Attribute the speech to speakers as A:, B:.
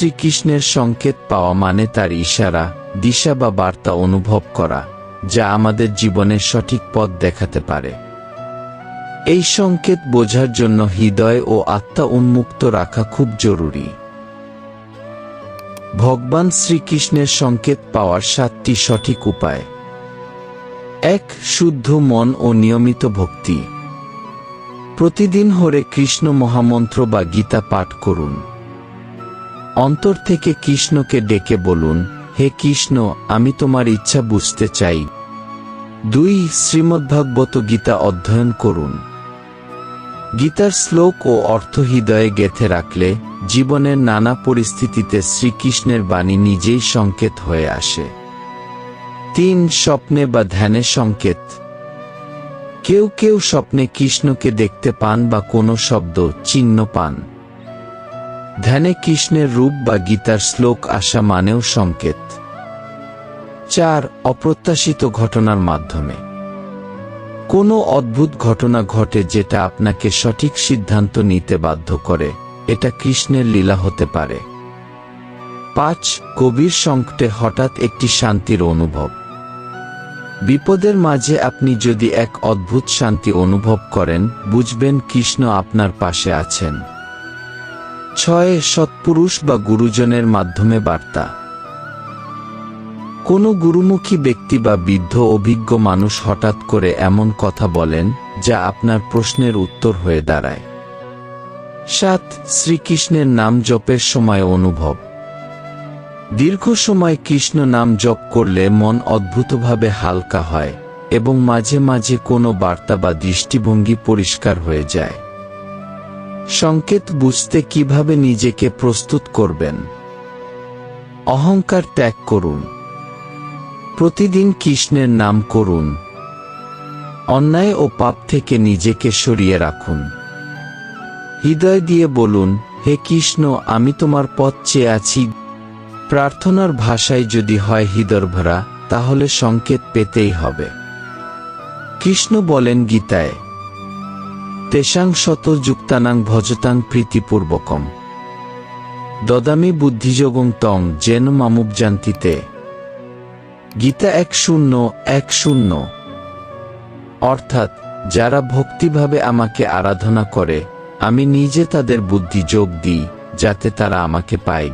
A: শ্রীকৃষ্ণের সংকেত পাওয়া মানে তার ইশারা, দিশা বা বার্তা অনুভব করা, যা আমাদের জীবনের সঠিক পথ দেখাতে পারে। এই সংকেত বোঝার জন্য হৃদয় ও আত্মা উন্মুক্ত রাখা খুব জরুরি। ভগবান শ্রীকৃষ্ণের সংকেত পাওয়ার সাতটি সঠিক উপায়। এক, শুদ্ধ মন ও নিয়মিত ভক্তি। প্রতিদিন হরে কৃষ্ণ মহামন্ত্র বা গীতা পাঠ করুন। অন্তর থেকে কৃষ্ণকে ডেকে বলুন, হে কৃষ্ণ, আমি তোমার ইচ্ছা বুঝতে চাই। দুই শ্রীমদ্ভাগবত গীতা অধ্যয়ন করুন। গীতার শ্লোক ও অর্থ হৃদয়ে গেথে রাখলে জীবনের নানা পরিস্থিতিতে শ্রীকৃষ্ণের বাণী নিজেই সংকেত হয়ে আসে। তিন, স্বপ্নে বা ধ্যানে সংকেত। কেউ কেউ স্বপ্নে কৃষ্ণকে দেখতে পান বা কোনো শব্দ, চিহ্ন পান। ধ্যানে কৃষ্ণের রূপ বা গীতার শ্লোক আসা মানেও সংকেত। চার, অপ্রত্যাশিত ঘটনার মাধ্যমে। কোনো অদ্ভুত ঘটনা ঘটে যেটা আপনাকে সঠিক সিদ্ধান্ত নিতে বাধ্য করে, এটা কৃষ্ণের লীলা হতে পারে। পাঁচ, গভীর সংকটে হঠাৎ একটি শান্তির অনুভব। বিপদের মাঝে আপনি যদি এক অদ্ভুত শান্তি অনুভব করেন, বুঝবেন কৃষ্ণ আপনার পাশে আছেন। ছয় সৎপুরুষ বা গুরুজনের মাধ্যমে বার্তা। কোনো গুরুমুখী ব্যক্তি বা বৃদ্ধ অভিজ্ঞ মানুষ হঠাৎ করে এমন কথা বলেন, যা আপনার প্রশ্নের উত্তর হয়ে দাঁড়ায়। সাত, শ্রীকৃষ্ণের নাম জপের সময় অনুভব। দীর্ঘ সময় কৃষ্ণ নাম জপ করলে মন অদ্ভুতভাবে হালকা হয় এবং মাঝে মাঝে কোনো বার্তা বা দৃষ্টিভঙ্গি পরিষ্কার হয়ে যায়। সংকেত বুঝতে কীভাবে নিজেকে প্রস্তুত করবেন? অহংকার ত্যাগ করুন। প্রতিদিন কৃষ্ণের নাম করুন। অন্যায় ও পাপ থেকে নিজেকে সরিয়ে রাখুন। হৃদয় দিয়ে বলুন, হে কৃষ্ণ, আমি তোমার পথ চেয়ে আছি। প্রার্থনার ভাষায় যদি হয় হৃদয় ভরা তাহলে সংকেত পেতেই হবে। কৃষ্ণ বলেন গীতায় তেষাং শত যুক্তানাং ভজতাং প্রীতিপূর্বকম। দদামি বুদ্ধিযোগং তং যেন মামুবজান্তিতে। গীতা এক শূন্য এক শূন্য। অর্থাৎ, যারা ভক্তিভাবে আমাকে আরাধনা করে, আমি নিজে তাদের বুদ্ধি যোগ দিই, যাতে তারা আমাকে পায়।